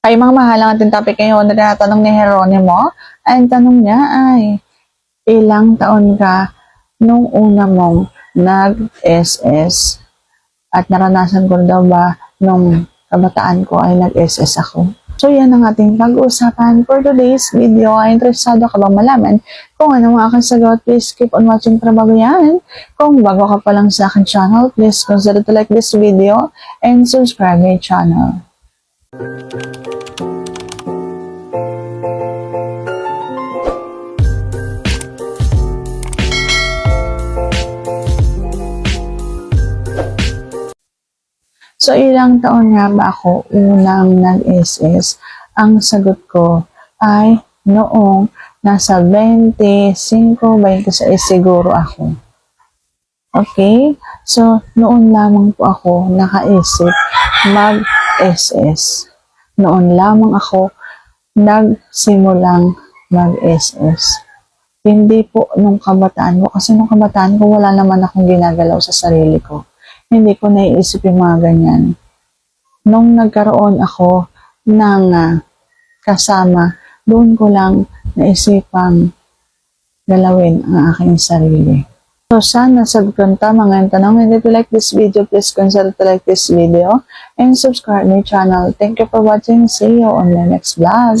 Ay, mga mahal, ating topic ngayon na tinatanong ni Jeronimo. Ang tanong niya ay, ilang taon ka nung una mong nag-SS? At naranasan ko daw ba nung kabataan ko ay nag-SS ako? So, yan ang ating pag-uusapan for today's video. Ay, interesado ka bang malaman kung ano ang aking sagot? Please keep on watching para bago yan. Kung bago ka pa lang sa aking channel, please consider to like this video and subscribe my channel. So, ilang taon nga ba ako unang nag-SS? Ang sagot ko ay noong nasa 25, 26 siguro ako. Okay? So, noon lamang po ako nakaisip mag-SS. Noon lamang ako nagsimulang mag-SS. Hindi po nung kabataan ko. Kasi nung kabataan ko, wala naman akong ginagalaw sa sarili ko hindi ko naiisip yung mga ganyan. Nung nagkaroon ako ng ah, kasama, doon ko lang naisipang galawin ang aking sarili. So, sana nga yung tanong. And if you like this video, please consider to like this video and subscribe my channel. Thank you for watching. See you on my next vlog.